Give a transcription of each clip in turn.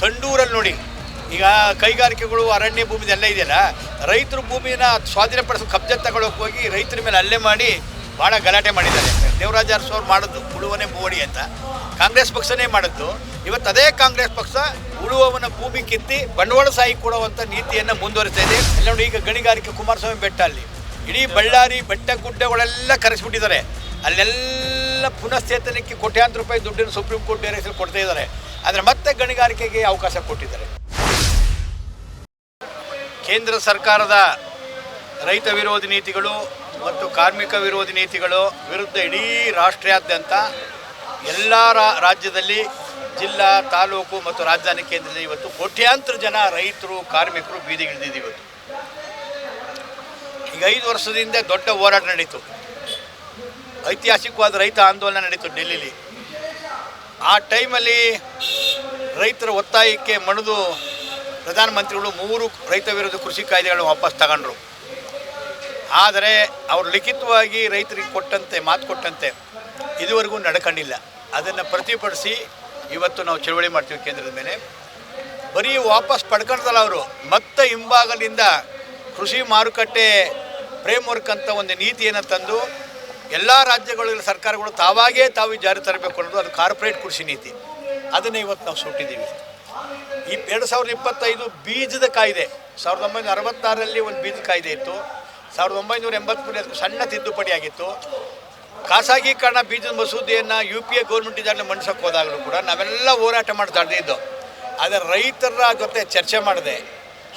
ಸಂಡೂರಲ್ಲಿ ನೋಡಿ. ಈಗ ಕೈಗಾರಿಕೆಗಳು, ಅರಣ್ಯ ಭೂಮಿ ಎಲ್ಲ ಇದೆಯಲ್ಲ, ರೈತರ ಭೂಮಿನ ಸ್ವಾಧೀನಪಡಿಸಿ ಕಬ್ಜೆ ತಗೊಳಕ್ಕೆ ಹೋಗಿ ರೈತರ ಮೇಲೆ ಹಲ್ಲೆ ಮಾಡಿ ಭಾಳ ಗಲಾಟೆ ಮಾಡಿದ್ದಾರೆ. ದೇವರಾಜ ಅರಸು ಮಾಡಿದ್ದು ಮಾಡೋದು ಉಳುವನೆ ಬೋಡಿ ಅಂತ. ಕಾಂಗ್ರೆಸ್ ಪಕ್ಷನೇ ಮಾಡಿದ್ದು. ಇವತ್ತು ಅದೇ ಕಾಂಗ್ರೆಸ್ ಪಕ್ಷ ಉಳುವವನ ಭೂಮಿ ಕಿತ್ತಿ ಬಂಡವಾಳ ಸಾಯಿ ಕೊಡುವಂಥ ನೀತಿಯನ್ನು ಮುಂದುವರಿಸ್ತಾ ಇದೆ. ಎಲ್ಲ ನೋಡಿ ಈಗ ಗಣಿಗಾರಿಕೆ ಕುಮಾರಸ್ವಾಮಿ ಬೆಟ್ಟ ಅಲ್ಲಿ. ಇಡೀ ಬಳ್ಳಾರಿ ಬೆಟ್ಟ ಗುಡ್ಡಗಳೆಲ್ಲ ಕರೆಸಿಬಿಟ್ಟಿದ್ದಾರೆ. ಅಲ್ಲೆಲ್ಲ ಪುನಶ್ಚೇತನಕ್ಕೆ ಕೋಟ್ಯಾಂತರ ರೂಪಾಯಿ ದುಡ್ಡನ್ನು ಸುಪ್ರೀಂ ಕೋರ್ಟ್ ಡೈರೆಕ್ಷನ್ ಕೊಡ್ತಾ ಇದ್ದಾರೆ. ಆದರೆ ಮತ್ತೆ ಗಣಿಗಾರಿಕೆಗೆ ಅವಕಾಶ ಕೊಟ್ಟಿದ್ದಾರೆ. ಕೇಂದ್ರ ಸರ್ಕಾರದ ರೈತ ವಿರೋಧಿ ನೀತಿಗಳು ಮತ್ತು ಕಾರ್ಮಿಕ ವಿರೋಧಿ ನೀತಿಗಳು ವಿರುದ್ಧ ಇಡೀ ರಾಷ್ಟ್ರಾದ್ಯಂತ ಎಲ್ಲ ರಾಜ್ಯದಲ್ಲಿ ಜಿಲ್ಲಾ, ತಾಲೂಕು ಮತ್ತು ರಾಜಧಾನಿ ಕೇಂದ್ರದಲ್ಲಿ ಇವತ್ತು ಕೋಟ್ಯಾಂತರ ಜನ ರೈತರು, ಕಾರ್ಮಿಕರು ಬೀದಿಗಿಳಿದಿದ್ದು ಇವತ್ತು. ಈಗ ಐದು ವರ್ಷದಿಂದ ದೊಡ್ಡ ಹೋರಾಟ ನಡೀತು. ಐತಿಹಾಸಿಕವಾದ ರೈತ ಆಂದೋಲನ ನಡೀತು ಡೆಲ್ಲಿಲಿ. ಆ ಟೈಮಲ್ಲಿ ರೈತರ ಒತ್ತಾಯಕ್ಕೆ ಮಣಿದು ಪ್ರಧಾನಮಂತ್ರಿಗಳು ಮೂರು ರೈತ ವಿರೋಧ ಕೃಷಿ ಕಾಯ್ದೆಗಳನ್ನು ವಾಪಸ್ ತಗೊಂಡ್ರು. ಆದರೆ ಅವರು ಲಿಖಿತವಾಗಿ ರೈತರಿಗೆ ಕೊಟ್ಟಂತೆ, ಮಾತು ಕೊಟ್ಟಂತೆ ಇದುವರೆಗೂ ನಡ್ಕೊಂಡಿಲ್ಲ. ಅದನ್ನು ಪ್ರತಿಭಟಿಸಿ ಇವತ್ತು ನಾವು ಚಳವಳಿ ಮಾಡ್ತೀವಿ ಕೇಂದ್ರದ ಮೇಲೆ. ಬರೀ ವಾಪಸ್ ಪಡ್ಕೊಂಡ್ರಲ್ಲ ಅವರು, ಮತ್ತೆ ಹಿಂಭಾಗದಿಂದ ಕೃಷಿ ಮಾರುಕಟ್ಟೆ ಫ್ರೇಮ್ವರ್ಕ್ ಅಂತ ಒಂದು ನೀತಿಯನ್ನು ತಂದು ಎಲ್ಲ ರಾಜ್ಯಗಳಲ್ಲಿ ಸರ್ಕಾರಗಳು ತಾವಾಗೇ ತಾವು ಜಾರಿ ತರಬೇಕು ಅನ್ನೋದು ಅದು ಕಾರ್ಪೊರೇಟ್ ಕೃಷಿ ನೀತಿ. ಅದನ್ನೇ ಇವತ್ತು ನಾವು ಸುಟ್ಟಿದ್ದೀವಿ ಈ ಎರಡು ಸಾವಿರದ ಇಪ್ಪತ್ತೈದು ಬೀಜದ ಕಾಯ್ದೆ, ಸಾವಿರದ ಒಂಬೈನೂರ ಅರವತ್ತಾರರಲ್ಲಿ ಒಂದು ಬೀಜದ ಕಾಯ್ದೆ ಇತ್ತು, ಸಾವಿರದ ಒಂಬೈನೂರ ಎಂಬತ್ತ್ಮೂರು ಅದಕ್ಕೆ ಸಣ್ಣ ತಿದ್ದುಪಡಿ ಆಗಿತ್ತು. ಖಾಸಗೀಕರಣ ಬೀಜದ ಮಸೂದೆಯನ್ನು ಯು ಪಿ ಎ ಗೌರ್ಮೆಂಟ್ ಇದನ್ನು ಮಂಡಿಸೋಕೆ ಹೋದಾಗಲೂ ಕೂಡ ನಾವೆಲ್ಲ ಹೋರಾಟ ಮಾಡ್ತಾ ತಡೆದಿದ್ದು ಆದರೆ ರೈತರ ಜೊತೆ ಚರ್ಚೆ ಮಾಡಿದೆ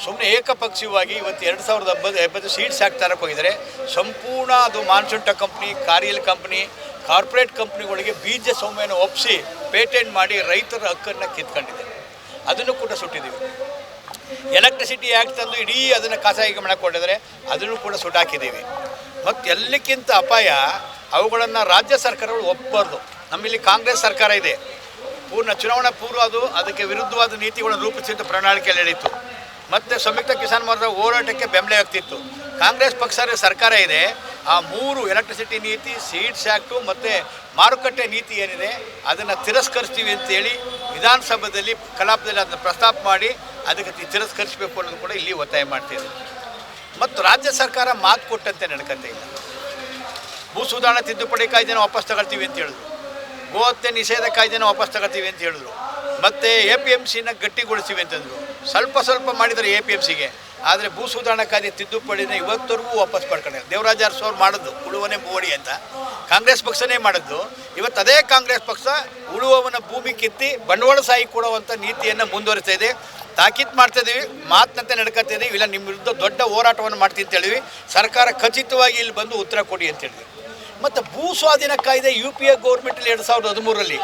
ಸುಮ್ಮನೆ ಏಕಪಕ್ಷೀಯವಾಗಿ ಇವತ್ತು ಎರಡು ಸಾವಿರದ ಎಂಬತ್ತು ಎಂಬತ್ತು ಸೀಟ್ಸ್ ಯಾಕೆ ತರಕ್ಕೆ ಸಂಪೂರ್ಣ ಅದು ಮಾನ್ಸುಂಟ ಕಂಪ್ನಿ ಕಾರಿಯಲ್ ಕಂಪ್ನಿ ಕಾರ್ಪೊರೇಟ್ ಕಂಪ್ನಿಗಳಿಗೆ ಬೀಜ ಸೌಮ್ಯನ ಒಪ್ಪಿಸಿ ಪೇಟೆಂಟ್ ಮಾಡಿ ರೈತರ ಹಕ್ಕನ್ನು ಕಿತ್ಕೊಂಡಿದೆ. ಅದನ್ನು ಕೂಡ ಸುಟ್ಟಿದ್ದೀವಿ. ಎಲೆಕ್ಟ್ರಿಸಿಟಿ ಆ್ಯಕ್ಟ್ ತಂದು ಇಡೀ ಅದನ್ನು ಖಾಸಗಿ ಮಾಡಿಕೊಂಡಿದ್ದಾರೆ ಅದನ್ನು ಕೂಡ ಸುಟ್ಟಾಕಿದ್ದೀವಿ. ಮತ್ತು ಎಲ್ಲಕ್ಕಿಂತ ಅಪಾಯ ಅವುಗಳನ್ನು ರಾಜ್ಯ ಸರ್ಕಾರಗಳು ಒಪ್ಪಬಾರ್ದು ನಮ್ಮಲ್ಲಿ ಕಾಂಗ್ರೆಸ್ ಸರ್ಕಾರ ಇದೆ. ಪೂರ್ಣ ಚುನಾವಣಾ ಪೂರ್ವ ಅದು, ಅದಕ್ಕೆ ವಿರುದ್ಧವಾದ ನೀತಿಗಳನ್ನು ರೂಪಿಸಿದ ಪ್ರಣಾಳಿಕೆಯಲ್ಲಿ ನಡೀತು. ಮತ್ತು ಸಂಯುಕ್ತ ಕಿಸಾನ್ ಮೋರ್ಚಾ ಹೋರಾಟಕ್ಕೆ ಬೆಂಬಲ ಆಗ್ತಿತ್ತು. ಕಾಂಗ್ರೆಸ್ ಪಕ್ಷ ಸರ್ಕಾರ ಇದೆ. ಆ ಮೂರು ಎಲೆಕ್ಟ್ರಿಸಿಟಿ ನೀತಿ ಸೀಡ್ಸ್ ಆ್ಯಕ್ಟು ಮತ್ತು ಮಾರುಕಟ್ಟೆ ನೀತಿ ಏನಿದೆ, ಅದನ್ನು ತಿರಸ್ಕರಿಸ್ತೀವಿ ಅಂತೇಳಿ ವಿಧಾನಸಭೆಯಲ್ಲಿ ಕಲಾಪದಲ್ಲಿ ಅದನ್ನು ಪ್ರಸ್ತಾಪ ಮಾಡಿ ಅದಕ್ಕೆ ತಿರಸ್ಕರಿಸಬೇಕು ಅನ್ನೋದು ಕೂಡ ಇಲ್ಲಿ ಒತ್ತಾಯ ಮಾಡ್ತಿದೆ ಮತ್ತು ರಾಜ್ಯ ಸರ್ಕಾರ ಮಾತು ಕೊಟ್ಟಂತೆ ನಡ್ಕತ್ತೆ ಇಲ್ಲ. ಭೂ ಸುಧಾರಣಾ ತಿದ್ದುಪಡಿ ಕಾಯ್ದೆನ ವಾಪಸ್ ತಗೊಳ್ತೀವಿ ಅಂತ ಹೇಳಿದ್ರು. ಗೋಹತ್ಯೆ ನಿಷೇಧ ಕಾಯ್ದೆನ ವಾಪಸ್ ತಗೊಳ್ತೀವಿ ಅಂತ ಹೇಳಿದ್ರು. ಮತ್ತು ಎ ಪಿ ಎಂ ಸಿನ ಗಟ್ಟಿಗೊಳಿಸ್ತೀವಿ ಅಂತಂದರು. ಸ್ವಲ್ಪ ಸ್ವಲ್ಪ ಮಾಡಿದರೆ ಎ ಪಿ ಎಂ ಸಿಗೆ. ಆದರೆ ಭೂ ಸುಧಾರಣಾ ಕಾಯ್ದೆ ತಿದ್ದುಪಡಿನ ಇವತ್ತವರೆಗೂ ವಾಪಸ್ ಪಡ್ಕೊಂಡಿದ್ದಾರೆ ದೇವರಾಜ ಅರಸು ಅವ್ರು ಮಾಡಿದ್ದು, ಉಳುವನೆ ಬೋಡಿ ಅಂತ. ಕಾಂಗ್ರೆಸ್ ಪಕ್ಷನೇ ಮಾಡಿದ್ದು. ಇವತ್ತು ಅದೇ ಕಾಂಗ್ರೆಸ್ ಪಕ್ಷ ಉಳುವವನ ಭೂಮಿ ಕಿತ್ತಿ ಬಂಡವಾಳ ಸಾಯಿ ಕೊಡುವಂಥ ನೀತಿಯನ್ನು ಮುಂದುವರಿಸ್ತಾ ಇದೆ. ತಾಕೀತ್ ಮಾಡ್ತಾ ಇದ್ದೀವಿ ಮಾತಿನಂತೆ ನಡ್ಕೊತಾ ಇದ್ದೀವಿ ಇಲ್ಲ ನಿಮ್ಮ ವಿರುದ್ಧ ದೊಡ್ಡ ಹೋರಾಟವನ್ನು ಮಾಡ್ತೀವಿ ಅಂತ ಹೇಳಿವಿ ಸರ್ಕಾರ ಖಚಿತವಾಗಿ ಇಲ್ಲಿ ಬಂದು ಉತ್ತರ ಕೊಡಿ ಅಂತ ಹೇಳಿದ್ವಿ. ಮತ್ತು ಭೂ ಸ್ವಾಧೀನ ಕಾಯ್ದೆ ಯು ಪಿ ಎ ಗೌರ್ಮೆಂಟಲ್ಲಿ ಎರಡು ಸಾವಿರದ ಹದಿಮೂರರಲ್ಲಿ.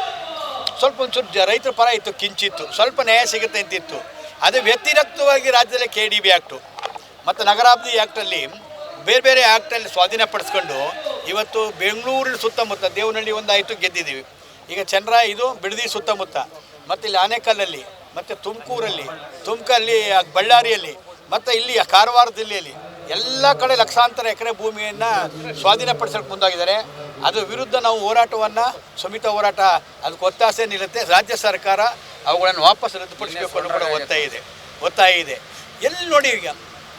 ಸ್ವಲ್ಪ ಒಂಚೂರು ರೈತರ ಪರ ಇತ್ತು, ಕಿಂಚಿತ್ತು. ಸ್ವಲ್ಪ ನ್ಯಾಯ ಸಿಗುತ್ತೆ ಅಂತಿತ್ತು. ಅದೇ ವ್ಯತಿರಿಕ್ತವಾಗಿ ರಾಜ್ಯದಲ್ಲಿ ಕೆ ಡಿ ಬಿ ಆ್ಯಕ್ಟು ಮತ್ತು ನಗರಾಭಿವೃದ್ಧಿ ಆ್ಯಕ್ಟಲ್ಲಿ ಬೇರೆ ಬೇರೆ ಆ್ಯಕ್ಟಲ್ಲಿ ಸ್ವಾಧೀನಪಡಿಸ್ಕೊಂಡು ಇವತ್ತು ಬೆಂಗಳೂರಿನ ಸುತ್ತಮುತ್ತ ದೇವನಹಳ್ಳಿ ಒಂದಾಯಿತು ಗೆದ್ದಿದ್ದೀವಿ. ಈಗ ಚಂದ್ರ ಇದು ಬಿಡದಿ ಸುತ್ತಮುತ್ತ. ಮತ್ತು ಇಲ್ಲಿ ಆನೇಕಲ್ಲಲ್ಲಿ ಮತ್ತು ತುಮಕೂರಲ್ಲಿ, ತುಮಕಲ್ಲಿ ಬಳ್ಳಾರಿಯಲ್ಲಿ, ಮತ್ತು ಇಲ್ಲಿ ಕಾರವಾರ ಜಿಲ್ಲೆಯಲ್ಲಿ ಎಲ್ಲ ಕಡೆ ಲಕ್ಷಾಂತರ ಎಕರೆ ಭೂಮಿಯನ್ನು ಸ್ವಾಧೀನಪಡಿಸೋಕೆ ಮುಂದಾಗಿದ್ದಾರೆ. ಅದು ವಿರುದ್ಧ ನಾವು ಹೋರಾಟವನ್ನು ಸಮಿತ ಹೋರಾಟ ಅದಕ್ಕೆ ಒತ್ತಾಸೆ ನಿಲ್ಲುತ್ತೆ. ರಾಜ್ಯ ಸರ್ಕಾರ ಅವುಗಳನ್ನು ವಾಪಸ್ ರದ್ದುಪಡಿಸಬೇಕು ಅನ್ನೋ ಕೂಡ ಒತ್ತಾಯ ಇದೆ. ಒತ್ತಾಯ ಇದೆ. ಎಲ್ಲಿ ನೋಡಿ ಈಗ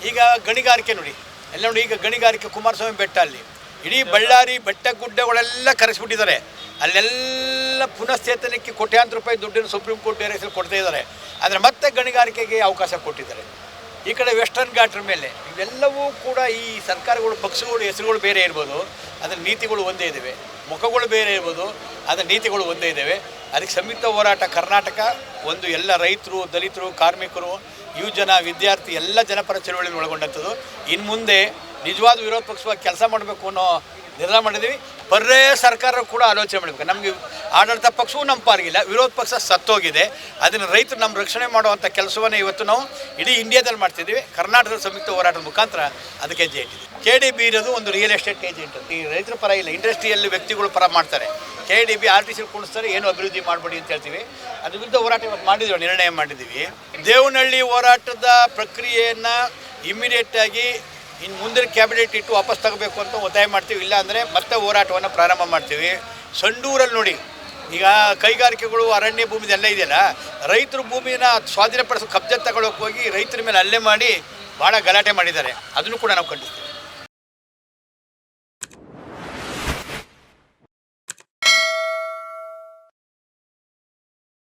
ಈಗ ಗಣಿಗಾರಿಕೆ ನೋಡಿ. ಎಲ್ಲ ನೋಡಿ ಈಗ ಗಣಿಗಾರಿಕೆ ಕುಮಾರಸ್ವಾಮಿ ಬೆಟ್ಟ ಅಲ್ಲಿ ಇಡೀ ಬಳ್ಳಾರಿ ಬೆಟ್ಟ ಗುಡ್ಡಗಳೆಲ್ಲ ಕರೆಸಿಬಿಟ್ಟಿದ್ದಾರೆ. ಅಲ್ಲೆಲ್ಲ ಪುನಶ್ಚೇತನಕ್ಕೆ ಕೋಟ್ಯಾಂತರ ರೂಪಾಯಿ ದುಡ್ಡನ್ನು ಸುಪ್ರೀಂ ಕೋರ್ಟ್ ಡೈರೆಕ್ಷನ್ ಕೊಡ್ತಾ ಇದ್ದಾರೆ. ಆದರೆ ಮತ್ತೆ ಗಣಿಗಾರಿಕೆಗೆ ಅವಕಾಶ ಕೊಟ್ಟಿದ್ದಾರೆ. ಈ ಕಡೆ ವೆಸ್ಟರ್ನ್ ಘಾಟ್ರ ಮೇಲೆ. ಇವೆಲ್ಲವೂ ಕೂಡ ಈ ಸರ್ಕಾರಗಳು, ಪಕ್ಷಗಳು, ಹೆಸರುಗಳು ಬೇರೆ ಇರ್ಬೋದು. ಅದರ ನೀತಿಗಳು ಒಂದೇ ಇದ್ದಾವೆ ಮುಖಗಳು ಬೇರೆ ಇರ್ಬೋದು. ಅದರ ನೀತಿಗಳು ಒಂದೇ ಇದ್ದಾವೆ ಅದಕ್ಕೆ ಸಂಯುಕ್ತ ಹೋರಾಟ ಕರ್ನಾಟಕ, ಒಂದು ಎಲ್ಲ ರೈತರು, ದಲಿತರು, ಕಾರ್ಮಿಕರು, ಯುವಜನ, ವಿದ್ಯಾರ್ಥಿ, ಎಲ್ಲ ಜನಪರ ಚಳವಳಿಯನ್ನು ಒಳಗೊಂಡಂಥದ್ದು. ಇನ್ನು ಮುಂದೆ ನಿಜವಾದ ವಿರೋಧ ಪಕ್ಷವಾಗಿ ಕೆಲಸ ಮಾಡಬೇಕು ಅನ್ನೋ ನಿರ್ಧಾರ ಮಾಡಿದ್ದೀವಿ. ಬರ್ರೇ ಸರ್ಕಾರ ಕೂಡ ಆಲೋಚನೆ ಮಾಡಬೇಕು. ನಮಗೆ ಆಡಳಿತ ಪಕ್ಷವೂ ನಮ್ಮ ಪಾರಿಗಿಲ್ಲ ವಿರೋಧ ಪಕ್ಷ ಸತ್ತೋಗಿದೆ. ಅದನ್ನು ರೈತರು ನಮ್ಮ ರಕ್ಷಣೆ ಮಾಡುವಂಥ ಕೆಲಸವನ್ನು ಇವತ್ತು ನಾವು ಇಡೀ ಇಂಡಿಯಾದಲ್ಲಿ ಮಾಡ್ತಿದ್ದೀವಿ. ಕರ್ನಾಟಕದ ಸಂಯುಕ್ತ ಹೋರಾಟದ ಮುಖಾಂತರ ಅದಕ್ಕೆ ಹೆಜ್ಜೆ ಇಟ್ಟಿದ್ದೀವಿ. ಕೆ ಡಿ ಬಿ ಇರೋದು ಒಂದು ರಿಯಲ್ ಎಸ್ಟೇಟ್ ಏಜೆಂಟ್ ಈ ರೈತರ ಪರ ಇಲ್ಲ. ಇಂಡಸ್ಟ್ರಿಯಲ್ಲಿ ವ್ಯಕ್ತಿಗಳು ಪರ ಮಾಡ್ತಾರೆ. K D B R T C ಕುಣಿಸ್ತಾರೆ. ಏನು ಅಭಿವೃದ್ಧಿ ಮಾಡಬೇಡಿ ಅಂತ ಹೇಳ್ತೀವಿ. ಅದ್ರ ವಿರುದ್ಧ ಹೋರಾಟ ಮಾಡಿದ್ವಿ. ನಿರ್ಣಯ ಮಾಡಿದ್ದೀವಿ. ದೇವನಹಳ್ಳಿ ಹೋರಾಟದ ಪ್ರಕ್ರಿಯೆಯನ್ನು ಇಮಿಡಿಯೇಟಾಗಿ ಇನ್ನು ಮುಂದಿನ ಕ್ಯಾಬಿನೆಟ್ ಇಟ್ಟು ವಾಪಸ್ ತಗೋಬೇಕು ಅಂತ ಒತ್ತಾಯ ಮಾಡ್ತೀವಿ. ಇಲ್ಲ ಅಂದರೆ ಮತ್ತೆ ಹೋರಾಟವನ್ನು ಪ್ರಾರಂಭ ಮಾಡ್ತೀವಿ. ಸಂಡೂರಲ್ಲಿ ನೋಡಿ, ಈಗ ಕೈಗಾರಿಕೆಗಳು, ಅರಣ್ಯ ಭೂಮಿದೆಲ್ಲ ಇದೆಯಲ್ಲ, ರೈತರ ಭೂಮಿನ ಸ್ವಾಧೀನಪಡಿಸೋ ಕಬ್ಜೆ ತಗೊಳಕ್ಕೆ ಹೋಗಿ ರೈತರ ಮೇಲೆ ಹಲ್ಲೆ ಮಾಡಿ ಭಾಳ ಗಲಾಟೆ ಮಾಡಿದ್ದಾರೆ. ಅದನ್ನು ಕೂಡ ನಾವು ಖಂಡಿಸ್ತೀವಿ.